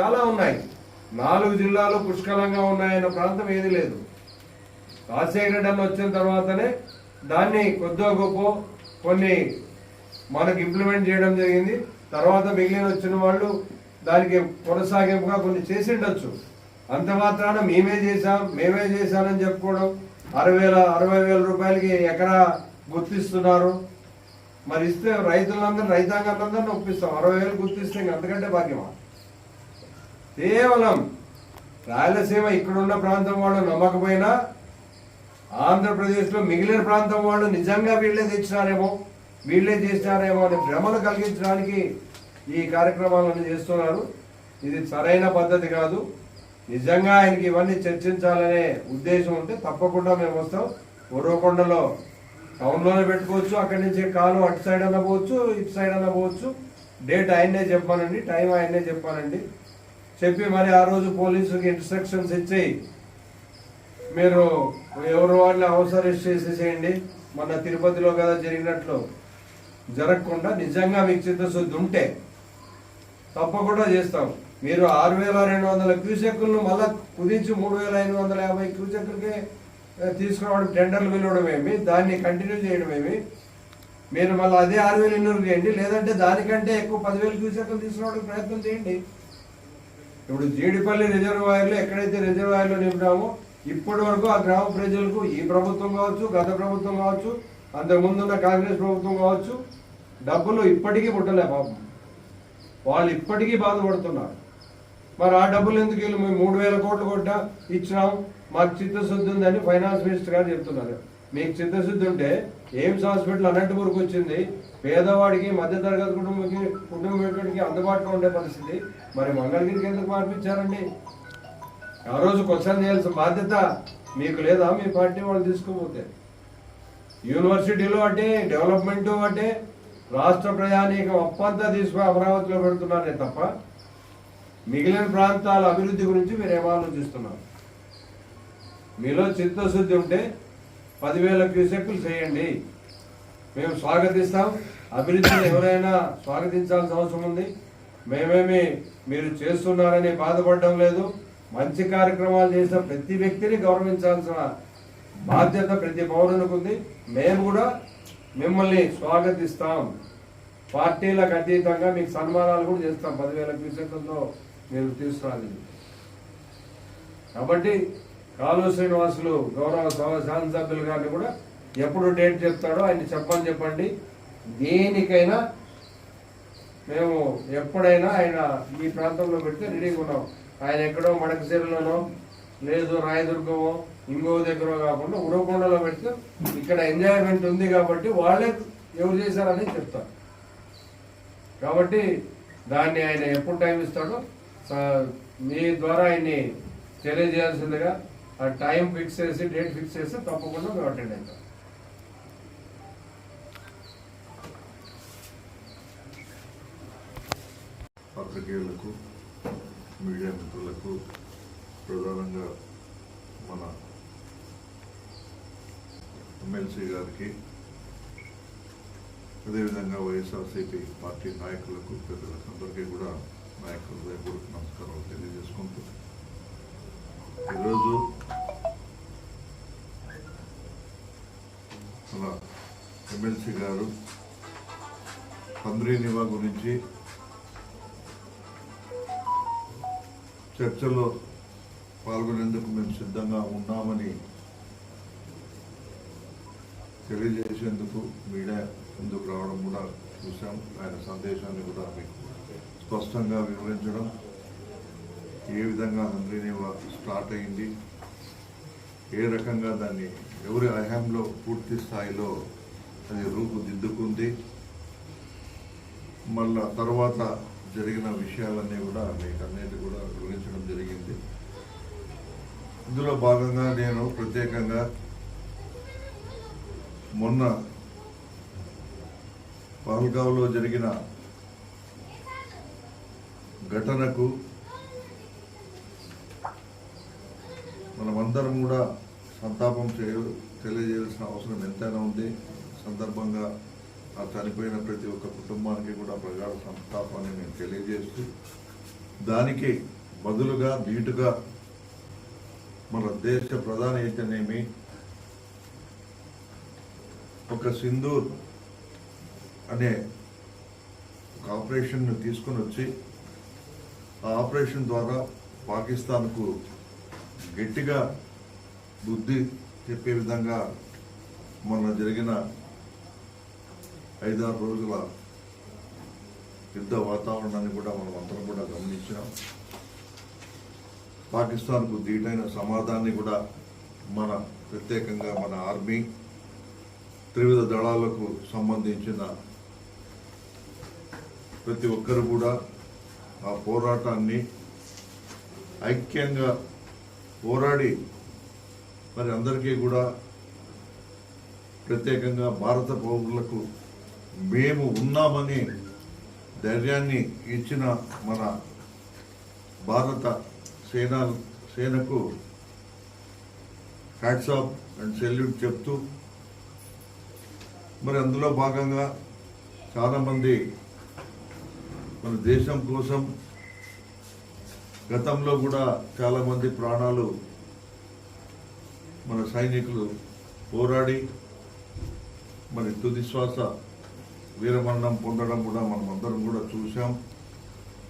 చాలా ఉన్నాయి. నాలుగు జిల్లాలు పుష్కలంగా ఉన్నాయన్న ప్రాంతం ఏది లేదు. రాజశేఖర రెడ్డి అన్న వచ్చిన తర్వాతనే దాన్ని కొద్దో గొప్ప కొన్ని మనకు ఇంప్లిమెంట్ చేయడం జరిగింది. తర్వాత మిగిలిన వచ్చిన వాళ్ళు దానికి కొనసాగింపుగా కొన్ని చేసి ఉండొచ్చు. అంత మాత్రాన మేమే చేశాం మేమే చేశామని చెప్పుకోవడం అరవై వేల అరవై వేల రూపాయలకి ఎకరా గుర్తిస్తున్నారు. మరి ఇస్తే రైతులందరూ రైతాంగాలందరినీ ఒప్పిస్తాం. అరవై వేలు గుర్తిస్తే ఇంకా అంతకంటే భాగ్యమా? కేవలం రాయలసీమ ఇక్కడున్న ప్రాంతం వాళ్ళు నమ్మకపోయినా ఆంధ్రప్రదేశ్లో మిగిలిన ప్రాంతం వాళ్ళు నిజంగా వీళ్ళే తెచ్చినారేమో వీళ్ళే చేసినారేమో అనే భ్రమను కలిగించడానికి ఈ కార్యక్రమాలను చేస్తున్నారు. ఇది సరైన పద్ధతి కాదు. నిజంగా ఆయనకి ఇవన్నీ చర్చించాలనే ఉద్దేశం ఉంటే తప్పకుండా మేము వస్తాం. ఉరవకొండలో టౌన్లోనే పెట్టుకోవచ్చు అక్కడి నుంచి కాలు అటు సైడ్ అన్న పోవచ్చు ఇటు సైడ్ అన్న పోవచ్చు. డేట్ ఆయన్నే చెప్పానండి టైం ఆయన్నే చెప్పానండి చెప్పి మరి ఆ రోజు పోలీసుకి ఇన్స్ట్రక్షన్స్ ఇచ్చి మీరు ఎవరు వాళ్ళని హౌస్ అరెస్ట్ చేసేసేయండి మన తిరుపతిలో కదా జరిగినట్లు జరగకుండా నిజంగా మీకు చిత్తశుద్ధి ఉంటే తప్పకుండా చేస్తాం. మీరు ఆరు వేల రెండు వందల క్యూసెక్కులను మళ్ళా కుదించి మూడు వేల ఐదు వందల యాభై క్యూసెక్కులకే తీసుకురావడం టెండర్లు పిలవడమేమి దాన్ని కంటిన్యూ చేయడమేమి మీరు మళ్ళీ అదే ఆరు వేలు ఎన్నూరు చేయండి. లేదంటే దానికంటే ఎక్కువ పదివేలు క్యూసెక్కులు తీసుకురావడానికి ప్రయత్నం చేయండి. ఇప్పుడు జీడిపల్లి రిజర్వాయర్లు ఎక్కడైతే రిజర్వాయర్లో నింపామో ఇప్పటి వరకు ఆ గ్రామ ప్రజలకు ఈ ప్రభుత్వం కావచ్చు గత ప్రభుత్వం కావచ్చు అంతకుముందున్న కాంగ్రెస్ ప్రభుత్వం కావచ్చు డబ్బులు ఇప్పటికీ పుట్టలే పాపం వాళ్ళు ఇప్పటికీ బాధపడుతున్నారు. మరి ఆ డబ్బులు ఎందుకు వెళ్ళి మేము మూడు వేల కోట్లు కొట్టా ఇచ్చినాం మాకు చిత్తశుద్ధి ఉందని ఫైనాన్స్ మినిస్టర్ గారు చెప్తున్నారు. మీకు చిత్తశుద్ధి ఉంటే ఎయిమ్స్ హాస్పిటల్ అనంతపురకు వచ్చింది. పేదవాడికి మధ్యతరగతి కుటుంబకి కుటుంబకి అందుబాటులో ఉండే పరిస్థితి. మరి మంగళగిరికి ఎందుకు మార్పించారండి? ఆ రోజు క్వశ్చన్ చేయాల్సిన బాధ్యత మీకు లేదా? మీ పార్టీ వాళ్ళు తీసుకోపోతే యూనివర్సిటీలో అంటే డెవలప్మెంట్ అంటే రాష్ట్ర ప్రయాణికం అప్పంతా తీసుకుని అమరావతిలో పెడుతున్నారే తప్ప మిగిలిన ప్రాంతాల అభివృద్ధి గురించి మీరు ఏమాలోచిస్తున్నారు మీలో చిత్తశుద్ధి ఉంటే పదివేల క్యూసెక్కులు చేయండి. మేము స్వాగతిస్తాం. అభివృద్ధిని ఎవరైనా స్వాగతించాల్సిన అవసరం ఉంది. మేమేమి మీరు చేస్తున్నారని బాధపడడం లేదు. మంచి కార్యక్రమాలు చేసిన ప్రతి వ్యక్తిని గౌరవించాల్సిన బాధ్యత ప్రతి పౌరునికి ఉంది. మేము కూడా మిమ్మల్ని స్వాగతిస్తాం. పార్టీలకు అతీతంగా మీకు సన్మానాలు కూడా చేస్తాం. పదివేల క్యూసెక్లతో మీరు తీసుకురాలి కాబట్టి కాలు శ్రీనివాసులు గౌరవ సభ- శాసనసభ్యులు గారిని కూడా ఎప్పుడు డేట్ చెప్తాడో ఆయన చెప్పని చెప్పండి. దేనికైనా మేము ఎప్పుడైనా ఆయన ఈ ప్రాంతంలో పెడితే రెడీగా ఉన్నాం. ఆయన ఎక్కడో మడకశిరలోనో లేదు రాయదుర్గమో ఇంకో దగ్గర కాకుండా ఉరవకొండలో పెడితే ఇక్కడ ఎంజాయ్మెంట్ ఉంది కాబట్టి వాళ్ళే ఎవరు చేశారని చెప్తారు కాబట్టి దాన్ని ఆయన ఎప్పుడు టైం ఇస్తాడో మీ ద్వారా ఆయన్ని తెలియజేయాల్సిందిగా ఆ టైం ఫిక్స్ చేసి డేట్ ఫిక్స్ చేస్తే తప్పకుండా మేము అటెండ్ అవుతాం. పత్రికేయులకు మీడియా మిత్రులకు ప్రధానంగా మన ఎమ్మెల్సీ గారికి అదేవిధంగా వైఎస్ఆర్సీపీ పార్టీ నాయకులకు పెద్దలకు అందరికీ కూడా నాయకుల హృదయపూర్వక నమస్కారాలు తెలియజేసుకుంటున్నాను ఈరోజు మన ఎమ్మెల్సీ గారు పంద్రీ నివా గురించి చర్చలో పాల్గొనేందుకు మేము సిద్ధంగా ఉన్నామని తెలియజేసేందుకు మీడియా ముందుకు రావడం కూడా చూసాం ఆయన సందేశాన్ని కూడా మీకు స్పష్టంగా వివరించడం ఏ విధంగా హంద్రీనివా స్టార్ట్ అయింది ఏ రకంగా దాన్ని ఎవరి హయాంలో పూర్తి స్థాయిలో అది రూపుదిద్దుకుంది? మళ్ళా తర్వాత జరిగిన విషయాలన్నీ కూడా మీకు అన్నిటి కూడా వివరించడం జరిగింది. ఇందులో భాగంగా నేను ప్రత్యేకంగా మొన్న పహల్గావ్లో జరిగిన ఘటనకు మనమందరం కూడా సంతాపం చేయ తెలియజేయాల్సిన అవసరం ఎంతైనా ఉంది. సందర్భంగా ఆ చనిపోయిన ప్రతి ఒక్క కుటుంబానికి కూడా ప్రగాఢ సంతాపాన్ని నేను తెలియజేస్తూ దానికి బదులుగా ధీటుగా మన దేశ ప్రధాని అయితేనేమి ఒక సింధూర్ అనే ఒక ఆపరేషన్ను తీసుకొని వచ్చి ఆ ఆపరేషన్ ద్వారా పాకిస్తాన్కు గట్టిగా బుద్ధి చెప్పే విధంగా మొన్న జరిగిన ఐదారు రోజుల యుద్ధ వాతావరణాన్ని కూడా మనం అందరం కూడా గమనించినాం. పాకిస్తాన్కు దీటైన సమాధాన్ని కూడా మన ప్రత్యేకంగా మన ఆర్మీ త్రివిధ దళాలకు సంబంధించిన ప్రతి ఒక్కరు కూడా ఆ పోరాటాన్ని ఐక్యంగా పోరాడి మరి అందరికీ కూడా ప్రత్యేకంగా భారత పౌరులకు మేము ఉన్నామని ధైర్యాన్ని ఇచ్చిన మన భారత సేన సేనకు హ్యాట్స్ ఆఫ్ అండ్ సెల్యూట్ చెప్తూ మరి అందులో భాగంగా చాలామంది మన దేశం కోసం గతంలో కూడా చాలామంది ప్రాణాలు మన సైనికులు పోరాడి మరి తుది శ్వాస వీరమరణం పొందడం కూడా మనం అందరం కూడా చూసాం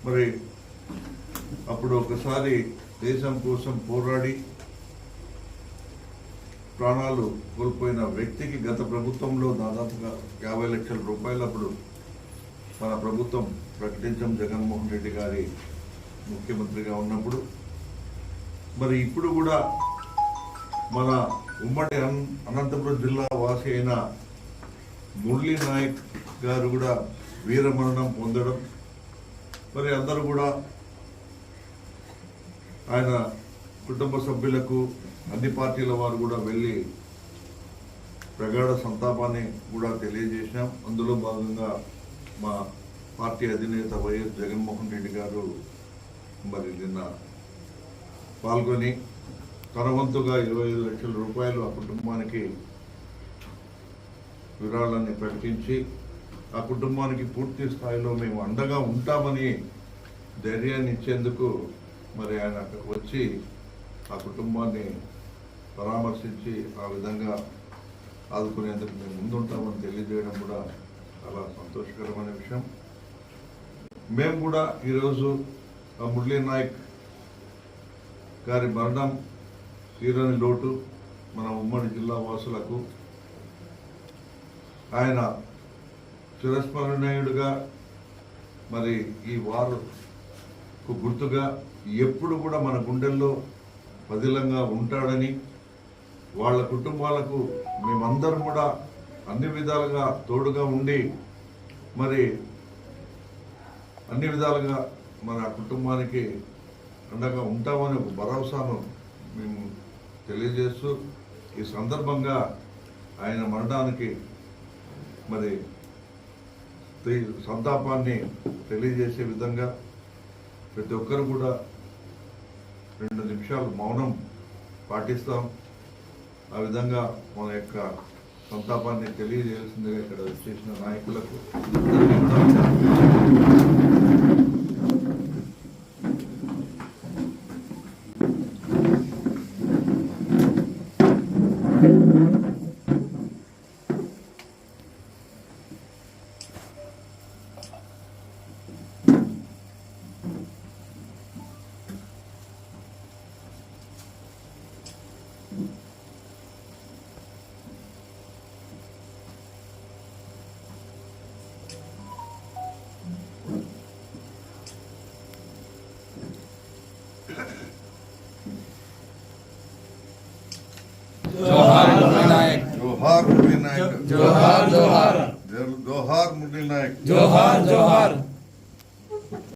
మరి అప్పుడు ఒకసారి దేశం కోసం పోరాడి ప్రాణాలు కోల్పోయిన వ్యక్తికి గత ప్రభుత్వంలో దాదాపుగా యాభై లక్షల రూపాయలు అప్పుడు మన ప్రభుత్వం ప్రకటించం జగన్మోహన్ రెడ్డి గారి ముఖ్యమంత్రిగా ఉన్నప్పుడు. మరి ఇప్పుడు కూడా మన ఉమ్మడి అనంతపురం జిల్లా వాసి అయిన మురళీ నాయక్ గారు కూడా వీరమరణం పొందడం. మరి అందరూ కూడా ఆయన కుటుంబ సభ్యులకు అన్ని పార్టీల వారు కూడా వెళ్ళి ప్రగాఢ సంతాపాన్ని కూడా తెలియజేశాం. అందులో భాగంగా మా పార్టీ అధినేత వైఎస్ జగన్మోహన్ రెడ్డి గారు మరి నిన్న పాల్గొని తన వంతుగా ఇరవై ఐదు లక్షల రూపాయలు ఆ కుటుంబానికి విరాళాన్ని ప్రకటించి ఆ కుటుంబానికి పూర్తి స్థాయిలో మేము అండగా ఉంటామని ధైర్యాన్ని ఇచ్చేందుకు మరి ఆయన అక్కడికి వచ్చి ఆ కుటుంబాన్ని పరామర్శించి ఆ విధంగా ఆదుకునేందుకు మేము ముందుంటామని తెలియజేయడం కూడా చాలా సంతోషకరమైన విషయం. మేము కూడా ఈరోజు మురళీ నాయక్ గారి మరణం తీరని లోటు మన ఉమ్మడి జిల్లా వాసులకు. ఆయన చిరస్మరణీయుడుగా మరి ఈ వారుకు గుర్తుగా ఎప్పుడు కూడా మన గుండెల్లో పదిలంగా ఉంటాడని వాళ్ళ కుటుంబాలకు మేమందరం కూడా అన్ని విధాలుగా తోడుగా ఉండి మరి అన్ని విధాలుగా మన కుటుంబానికి అండగా ఉంటామని ఒక భరోసాను మేము తెలియజేస్తూ ఈ సందర్భంగా ఆయన మరణానికి మరి సంతాపాన్ని తెలియజేసే విధంగా ప్రతి ఒక్కరు కూడా రెండు నిమిషాలు మౌనం పాటిస్తాం. ఆ విధంగా మన యొక్క సంతాపాన్ని తెలియజేయాల్సిందిగా ఇక్కడ చేసిన నాయకులకు